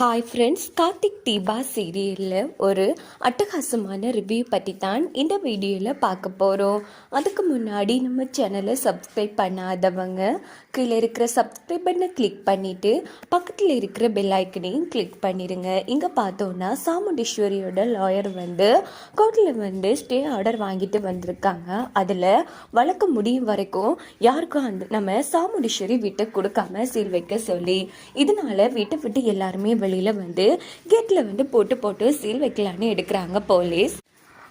Hi friends Karthik Deepa சீரியலில் ஒரு அட்டகாசமான ரிவ்யூ பற்றி தான் இந்த வீடியோவில் பார்க்க போகிறோம் அதுக்கு முன்னாடி நம்ம சேனலை சப்ஸ்கிரைப் பண்ணாதவங்க கீழே இருக்கிற சப்ஸ்கிரைப் பண்ணை கிளிக் பண்ணிவிட்டு பக்கத்தில் இருக்கிற பெல் ஐக்கனையும் கிளிக் பண்ணிடுங்க இங்கே பார்த்தோன்னா சாமுண்டீஸ்வரியோட லாயர் வந்து கோர்ட்டில் வந்து ஸ்டே ஆர்டர் வாங்கிட்டு வந்திருக்காங்க. அதில் வழக்கு முடியும் வரைக்கும் யாருக்கும் அந்த நம்ம சாமுண்டீஸ்வரி வீட்டை கொடுக்காம சீல் வைக்க சொல்லி இதனால வீட்டை விட்டு எல்லாருமே வழியில் வந்து கேட்டில் வந்து போட்டு போட்டு சீல் வைக்கலான்னு எடுக்கிறாங்க போலீஸ்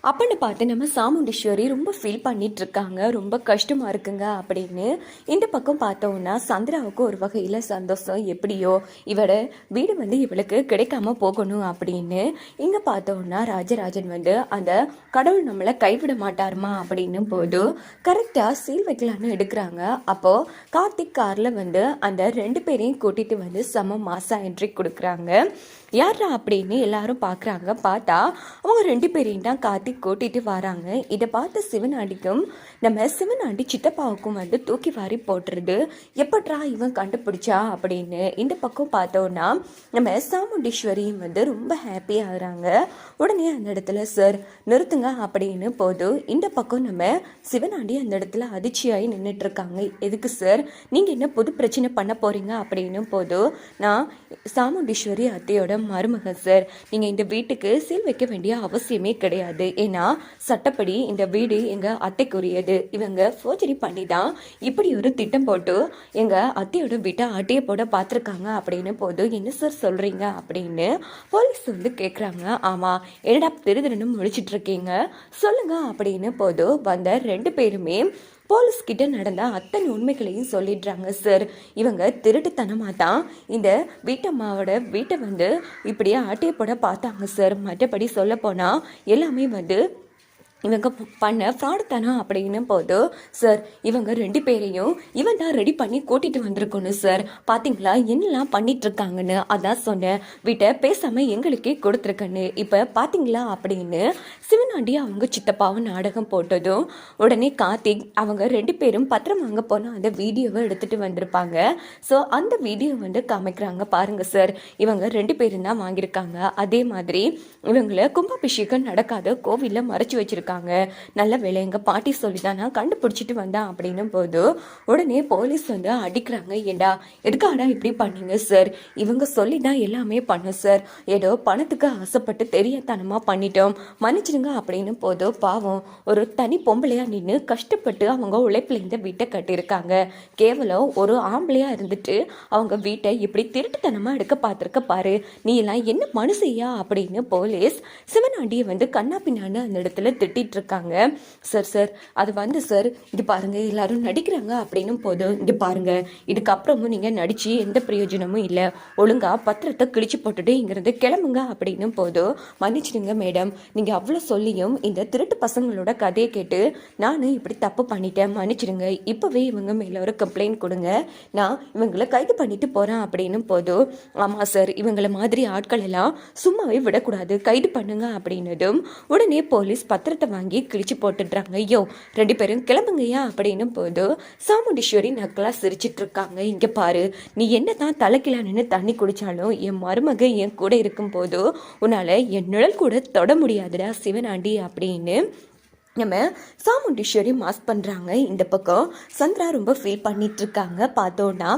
அப்படின்னு பார்த்து நம்ம சாமுண்டீஸ்வரி ரொம்ப ஃபீல் பண்ணிட்டு இருக்காங்க ரொம்ப கஷ்டமா இருக்குங்க அப்படின்னு. இந்த பக்கம் பார்த்தோம்னா சந்திராவுக்கு ஒரு வகையில் சந்தோஷம். எப்படியோ இவட வீடு வந்து இவளுக்கு கிடைக்காம போகணும் அப்படின்னு. இங்கே பார்த்தோம்னா ராஜராஜன் வந்து அந்த கடவுள் நம்மளை கைவிட மாட்டாருமா அப்படின்னு போது கரெக்டாக சீல் வைக்கலான்னு எடுக்கிறாங்க. அப்போ கார்த்திக் காரில் வந்து அந்த ரெண்டு பேரையும் கூட்டிட்டு வந்து செம மாசா என்ட்ரி கொடுக்குறாங்க. யாரா அப்படின்னு எல்லாரும் பார்க்குறாங்க பார்த்தா அவங்க ரெண்டு பேரையும் தான் கார்த்திக் கூட்டிட்டு வராங்க. இதை பார்த்த சிவனாண்டிக்கும் நம்ம சிவனாண்டி சித்தப்பாவுக்கும் வந்து தூக்கி வாரி போட்டுருது. எப்பட்ரா இவன் கண்டுபிடிச்சா அப்படின்னு இந்த பக்கம் பார்த்தோன்னா நம்ம சாமுண்டீஸ்வரியும் வந்து ரொம்ப ஹாப்பி ஆகுறாங்க. உடனே அந்த இடத்துல சார் நிறுத்துங்க அப்படின்னு போது இந்த பக்கம் நம்ம சிவனாண்டி அந்த இடத்துல அதிர்ச்சியாகி நின்றுட்டு இருக்காங்க எதுக்கு சார்? நீங்கள் என்ன புது பிரச்சனை பண்ண போறீங்க? அப்படின்னு போது நான் சாமுண்டீஸ்வரி அத்தையோட மருமகன் சார் நீங்கள் இந்த வீட்டுக்கு சீல் வைக்க வேண்டிய அவசியமே கிடையாது. ஏன்னா சட்டப்படி இந்த வீடு எங்கள் அத்தைக்குரியது. இவங்க ஃபோர்ஜரி பண்ணி தான் இப்படி ஒரு திட்டம் போட்டு எங்கள் அத்தையோட வீட்டை அட்டையை போட பார்த்துருக்காங்க அப்படின்னு போது என்ன சார் சொல்கிறீங்க அப்படின்னு போலீஸ் வந்து கேட்குறாங்க ஆமாம் என்னடா திருதிரன்னு முழிச்சிட்டு இருக்கீங்க? சொல்லுங்கள் அப்படின்னு போது வந்த ரெண்டு பேருமே போலீஸ் கிட்ட நடந்த அத்தனை உண்மைகளையும் சொல்லிடுறாங்க சார் இவங்க திருட்டுத்தனமாக தான் இந்த வீட்டம்மாவோட வீட்டை வந்து இப்படியே ஆட்டையை போட பார்த்தாங்க சார் மற்றபடி சொல்ல போனால் எல்லாமே வந்து இவங்க பண்ண ஃப்ராடு தானா அப்படின்னு போது சார் இவங்க ரெண்டு பேரையும் இவன் தான் ரெடி பண்ணி கூட்டிகிட்டு வந்திருக்கணும் சார் பார்த்தீங்களா என்னெல்லாம் பண்ணிகிட்ருக்காங்கன்னு அதான் சொன்னேன். வீட்டை பேசாமல் எங்களுக்கே கொடுத்துருக்கன்னு. இப்போ பார்த்தீங்களா அப்படின்னு சிவனாண்டி அவங்க சித்தப்பாவும் நாடகம் போட்டதும் உடனே கார்த்திக் அவங்க ரெண்டு பேரும் பத்திரம் வாங்க போனால் அந்த வீடியோவை எடுத்துகிட்டு வந்திருப்பாங்க. ஸோ அந்த வீடியோ வந்து காமிக்கிறாங்க பாருங்கள் சார் இவங்க ரெண்டு பேரும் தான் வாங்கியிருக்காங்க. அதே மாதிரி இவங்களை கும்பாபிஷேகம் நடக்காத கோவிலில் மறைச்சி வச்சிருக்காங்க. நல்ல வேலை எங்கள் பாட்டி சொல்லி தான் நான் கண்டுபிடிச்சிட்டு வந்தேன் அப்படின்னும் போது உடனே போலீஸ் வந்து அடிக்கிறாங்க. ஏண்டா எதுக்காடா இப்படி பண்ணீங்க சார் இவங்க சொல்லி தான் எல்லாமே பண்ணோம் சார் ஏதோ பணத்துக்கு ஆசைப்பட்டு தெரியத்தனமாக பண்ணிட்டோம். மன்னிச்சிடுங்க அப்படின்னு போது பாவம் ஒரு தனி பொம்பளையா நின்று கஷ்டப்பட்டு அவங்க உழைப்புல இந்த வீட்டை கட்டியிருக்காங்க. கேவலம் ஒரு ஆம்பளையா இருந்துட்டு அவங்க வீட்டை இப்படி திருட்டுத்தனமா எடுக்க பார்த்துருக்க பாரு. நீ எல்லாம் என்ன மனுஷையா அப்படின்னு போலீஸ் சிவனாண்டியை வந்து கண்ணா பின்னான்னு அந்த இடத்துல திட்டி இருக்காங்க சார் சார் அது வந்து சார் இது பாருங்க எல்லாரும் நடிக்கிறாங்க அப்படின்னும் போது இங்கே பாருங்க இதுக்கப்புறமும் நீங்க நடிச்சு எந்த பிரயோஜனமும் இல்லை. ஒழுங்கா பத்திரத்தை கிழிச்சு போட்டுட்டு இங்கிருந்து கிளம்புங்க அப்படின்னும் போதும். மன்னிச்சிடுங்க மேடம். நீங்க அவ்வளோ சொல்லியும் இந்த திருட்டு பசங்களோட கதையை கேட்டு நானும் இப்படி தப்பு பண்ணிட்டேன். மன்னிச்சிடுங்க. இப்போவே இவங்க மேல ஒரு கம்ப்ளைண்ட் கொடுங்க. நான் இவங்களை கைது பண்ணிட்டு போறேன் அப்படின்னும் போதும். ஆமா சார் இவங்களை மாதிரி ஆட்கள் எல்லாம் சும்மாவே விடக்கூடாது. கைது பண்ணுங்க அப்படின்னதும் உடனே போலீஸ் பத்திரத்தை வாங்கி கிழிச்சு போட்டுடுறாங்க. ஐயோ ரெண்டு பேரும் கிளம்புங்கய்யா அப்படின்னும் போது சாமுண்டீஸ்வரி நக்கலாக சிரிச்சிட்டு இருக்காங்க இங்கே பாரு நீ என்ன தான் தலைக்கில நின்று தண்ணி குடித்தாலும் என் மருமக என் கூட இருக்கும் உன்னால் என் நிழல் கூட தொட முடியாதுடா சிவனாண்டி அப்படின்னு நம்ம சாமுண்டீஸ்வரி மாஸ் பண்ணுறாங்க இந்த பக்கம் சந்திரா ரொம்ப ஃபீல் பண்ணிட்டு இருக்காங்க பார்த்தோன்னா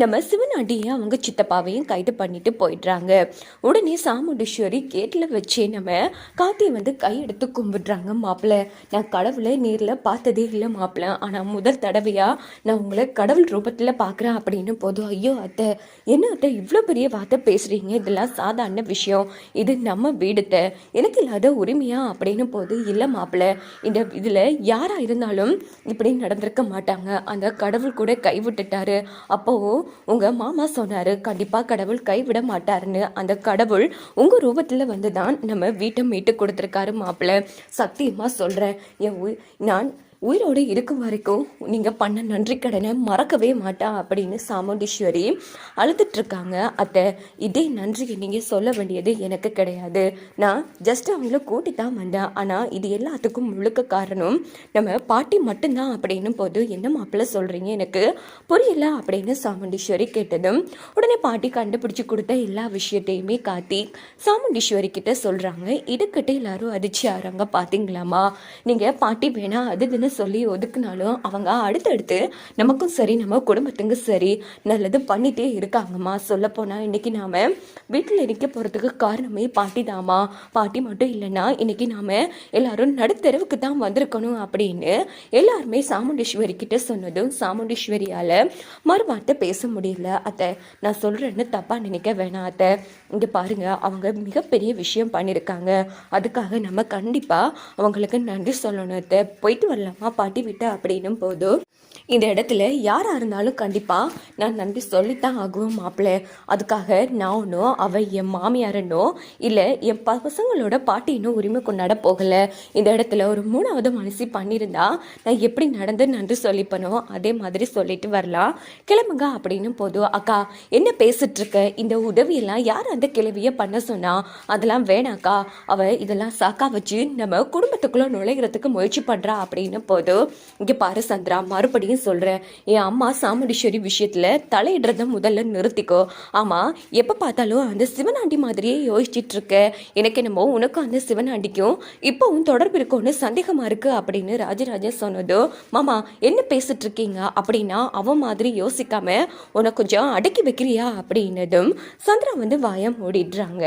நம்ம சிவனாண்டியை அவங்க சித்தப்பாவையும் கைது பண்ணிட்டு போயிடுறாங்க. உடனே சாமுண்டீஸ்வரி கேட்டில் வச்சே நம்ம காத்தியை வந்து கையெடுத்து கும்பிடுறாங்க மாப்பிள்ளை. நான் கடவுளை நேரில் பார்த்ததே இல்லை மாப்பிள்ளை. ஆனால் முதல் தடவையாக நான் உங்களை கடவுள் ரூபத்தில் பார்க்குறேன் அப்படின்னு போதும். ஐயோ அத்தை. என்ன அத்தை? இவ்வளோ பெரிய வார்த்தை பேசுகிறீங்க இதெல்லாம் சாதாரண விஷயம். இது நம்ம வீடுத்த எனக்கு இல்லாத உரிமையா? அப்படின்னு போது இல்லை மாப்பிள்ளை. இந்த இதில் யாராக இருந்தாலும் இப்படி நடந்திருக்க மாட்டாங்க. அந்த கடவுள் கூட கைவிட்டுட்டாரு அப்போவும் உங்கள் மாமா சொன்னார் கண்டிப்பாக கடவுள் கைவிட மாட்டாருன்னு. அந்த கடவுள் உங்கள் ரூபத்தில் வந்து தான் நம்ம வீட்டை மீட்டு கொடுத்துருக்காரு மாப்பிள்ளை. சத்தியமாக சொல்கிறேன் என் நான் உயிரோடு இருக்கும் வரைக்கும் நீங்கள் பண்ண நன்றி கடனை மறக்கவே மாட்டா அப்படின்னு சாமுண்டீஸ்வரி அழுதுட்ருக்காங்க அத்தை இதே நன்றியை நீங்கள் சொல்ல வேண்டியது எனக்கு கிடையாது. நான் ஜஸ்ட் அவங்கள கூட்டி தான் வந்தேன். ஆனால் இது எல்லாத்துக்கும் முழுக்க காரணம் நம்ம பாட்டி மட்டும்தான் அப்படின்னும் போது என்ன மாப்பிள்ள சொல்கிறீங்க எனக்கு புரியல அப்படின்னு சாமுண்டீஸ்வரி கேட்டதும் உடனே பாட்டி கண்டுபிடிச்சி கொடுத்த எல்லா விஷயத்தையுமே காத்தி சாமுண்டீஸ்வரி கிட்ட சொல்கிறாங்க இதுக்கிட்ட எல்லாரும் அதிர்ச்சி ஆறாங்க பார்த்தீங்களாமா நீங்கள் பாட்டி வேணா அது அப்படின்னு சொல்லி ஒதுக்குனாலும் அவங்க அடுத்தடுத்து நமக்கும் சரி நம்ம குடும்பத்துக்கும் சரி நல்லது பண்ணிகிட்டே இருக்காங்கம்மா. சொல்லப்போனால் இன்னைக்கு நாம் வீட்டில் இருக்க போகிறதுக்கு காரணமே பாட்டி தாம்மா பாட்டி மட்டும் இல்லைன்னா இன்றைக்கி நாம் எல்லாரும் நடுத்தரவுக்கு தான் வந்திருக்கணும் அப்படின்னு எல்லாருமே சாமுண்டீஸ்வரி கிட்ட சொன்னதும் சாமுண்டீஸ்வரியால் மறுவார்த்தை பேச முடியல. அத்தை நான் சொல்கிறேன்னு தப்பாக நினைக்க வேணாம் அத்தை. இங்கே பாருங்க அவங்க மிகப்பெரிய விஷயம் பண்ணியிருக்காங்க அதுக்காக நம்ம கண்டிப்பாக அவங்களுக்கு நன்றி சொல்லணும் அத்தை. போயிட்டு வரலாம். அம்மா பாட்டி விட்டு அப்படின்னும் போதும் இந்த இடத்துல யாராக இருந்தாலும் கண்டிப்பாக நான் நன்றி சொல்லித்தான் ஆகுவேன் மாப்பிள்ளை. அதுக்காக நான் ஒன்றும் அவ என் மாமியாரனோ இல்லை என் பசங்களோட பாட்டி இன்னும் உரிமை கொண்டாட போகலை. இந்த இடத்துல ஒரு மூணாவது மனசு பண்ணியிருந்தா நான் எப்படி நடந்து நன்றி சொல்லிப்பனோ அதே மாதிரி சொல்லிட்டு வரலாம். கிளம்புங்க அப்படின்னு போதும் அக்கா என்ன பேசிட்டு இந்த உதவியெல்லாம் யார் அந்த கிளவியை பண்ண சொன்னா? அதெல்லாம் வேணாக்கா. அவள் இதெல்லாம் சாக்கா வச்சு நம்ம குடும்பத்துக்குள்ளே நுழைகிறதுக்கு முயற்சி பண்ணுறா அப்படின்னு போதோ இங்கே பாரு சந்திரா மறுபடியும் சொல்கிறேன் என் அம்மா சாமுண்டீஸ்வரி விஷயத்தில் தலையிடுறத முதல்ல நிறுத்திக்கோ. ஆமாம் எப்போ பார்த்தாலும் அந்த சிவனாண்டி மாதிரியே யோசிச்சுட்டு இருக்க. எனக்கு என்னமோ உனக்கும் அந்த சிவனாண்டிக்கும் இப்போவும் தொடர்பு இருக்கும்னு சந்தேகமாக இருக்குது அப்படின்னு ராஜராஜன் சொன்னதோ. மாமா என்ன பேசிட்டு இருக்கீங்க? அப்படின்னா அவன் மாதிரி யோசிக்காம உனக்கு கொஞ்சம் அடக்கி வைக்கிறியா? அப்படின்னதும் சந்திரா வந்து வாயம் ஓடிடுறாங்க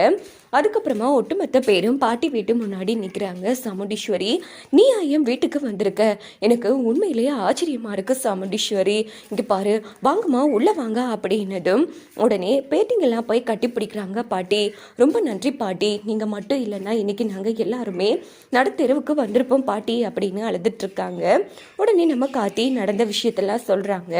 அதுக்கப்புறமா ஒட்டுமொத்த பேரும் பாட்டி வீட்டு முன்னாடி நிற்கிறாங்க சாமுண்டீஸ்வரி. நீ என் வீட்டுக்கு வந்திருக்க? எனக்கு உண்மையிலேயே ஆச்சரியமாக இருக்கு சாமுண்டீஸ்வரி. இங்கே பாரு வாங்கம்மா உள்ளே வாங்க அப்படின்னதும் உடனே பேட்டிங்கெல்லாம் போய் கட்டி பிடிக்கிறாங்க பாட்டி. ரொம்ப நன்றி பாட்டி நீங்கள் மட்டும் இல்லைன்னா இன்றைக்கி நாங்கள் எல்லாருமே நடுத்தெருவுக்கு வந்திருப்போம் பாட்டி அப்படின்னு அழுதுட்டுருக்காங்க. உடனே நம்ம காத்தி நடந்த விஷயத்தெல்லாம் சொல்கிறாங்க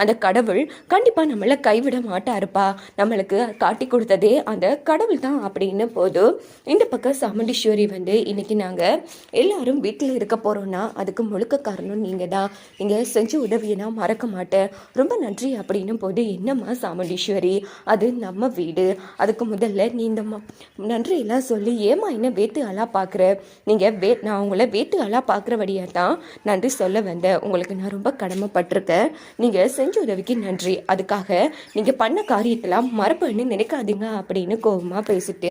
அந்த கடவுள் கண்டிப்பாக நம்மளை கைவிட மாட்டாருப்பா. நம்மளுக்கு காட்டி கொடுத்ததே அந்த கடவுள் தான் அப்படின்னு போதும் இந்த பக்கம் சாமுண்டீஸ்வரி வந்து இன்னைக்கு நாங்க எல்லாரும் வீட்டில் இருக்க போறோம்னா அதுக்கு முழுக்க காரணம் நீங்க தான் நீங்கள் செஞ்ச உதவியை நான் மறக்க மாட்டேன். ரொம்ப நன்றி அப்படின்னும் போது என்னம்மா சாமுண்டீஸ்வரி? அது நம்ம வீடு. அதுக்கு முதல்ல நீ இந்த நன்றியெல்லாம் சொல்லி ஏமா என்ன வேத்து ஆளாக பார்க்குற நீங்கள் வே நான் உங்களை வேத்து பார்க்குற வழியா தான் நன்றி சொல்ல வந்தேன். உங்களுக்கு நான் ரொம்ப கடமைப்பட்டிருக்கேன். நீங்கள் செஞ்ச உதவிக்கு நன்றி. அதுக்காக நீங்கள் பண்ண காரியத்தெல்லாம் மறப்பேன்னு நினைக்காதீங்க அப்படின்னு கோபமாக பேசிட்டு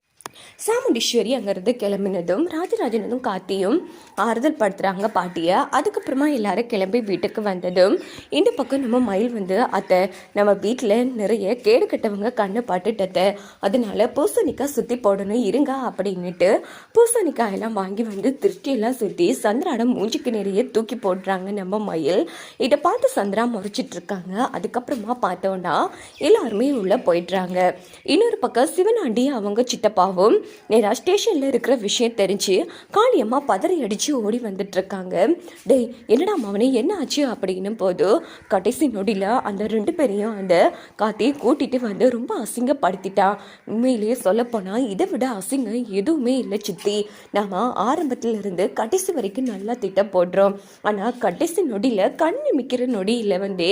சாமுண்டீஸ்வரி அங்கேருந்து கிளம்பினதும் ராஜராஜனதும் காத்தியும் ஆறுதல் படுத்துகிறாங்க பாட்டியை. அதுக்கப்புறமா எல்லாரும் கிளம்பி வீட்டுக்கு வந்ததும் இந்த பக்கம் நம்ம மயில் வந்து அத்தை நம்ம வீட்டில் நிறைய கேடு கட்டவங்க கண்ணு பாட்டுட்டத்தை அதனால பூசணிக்காய் சுற்றி போடணும் இருங்க அப்படின்னுட்டு பூசணிக்காயெல்லாம் வாங்கி வந்து திருஷ்டியெல்லாம் சுற்றி சந்திராட மூஞ்சிக்கு நிறைய தூக்கி போடுறாங்க நம்ம மயில். இதை பார்த்து சந்திரா முறைச்சிட்டு இருக்காங்க. அதுக்கப்புறமா பார்த்தோன்னா எல்லாருமே உள்ளே போயிடுறாங்க. இன்னொரு பக்கம் சிவனாண்டி அவங்க சித்தப்பாவும் நேராக ஸ்டேஷனில் இருக்கிற விஷயம் தெரிஞ்சு காளியம்மா பதறி அடித்து ஓடி வந்துட்டு இருக்காங்க டேய் என்னடா மவனே என்ன ஆச்சு அப்படின்னும் போது கடைசி நொடியில் அந்த ரெண்டு பேரையும் அந்த காத்தி கூட்டிட்டு வந்து ரொம்ப அசிங்கப்படுத்திட்டா. உண்மையிலேயே சொல்லப்போனால் இதை விட அசிங்கம் எதுவுமே இல்லை சித்தி. நாம ஆரம்பத்தில் இருந்து கடைசி வரைக்கும் நல்லா திட்டம் போடுறோம். ஆனால் கடைசி நொடியில் கண் நிமிக்கிற நொடியில் வந்து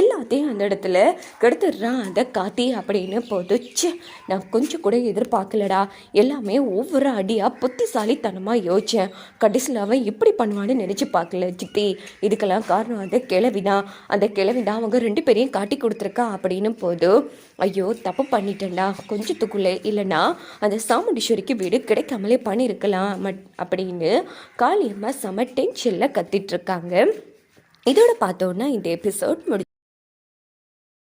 எல்லாத்தையும் அந்த இடத்துல கெடுத்துடுறான் அந்த காத்தி அப்படின்னு போது ச்சே நான் கொஞ்சம் கூட எதிர்பார்க்கலடா. எல்லாமே ஒவ்வொரு அடியாக புத்திசாலித்தனமாக யோசித்தேன் கடைசியில் அவன் இப்படி பண்ணுவான்னு நினச்சி பார்க்கல. சித்தி இதுக்கெல்லாம் காரணம் அந்த கிழவிதான் அந்த கிழவிதான் அவங்க ரெண்டு பேரையும் காட்டி கொடுத்துருக்கா அப்படின்னு போது ஐயோ தப்பு பண்ணிட்டேன்டா. கொஞ்சத்துக்குள்ளே இல்லைனா அந்த சாமுண்டீஸ்வரிக்கு வீடு கிடைக்காமலே பண்ணியிருக்கலாம் மட் அப்படின்னு காளியம்மா செம டென்ஷனில் கத்திட்டு இருக்காங்க. இதோட பார்த்தோன்னா இந்த எபிசோட் முடி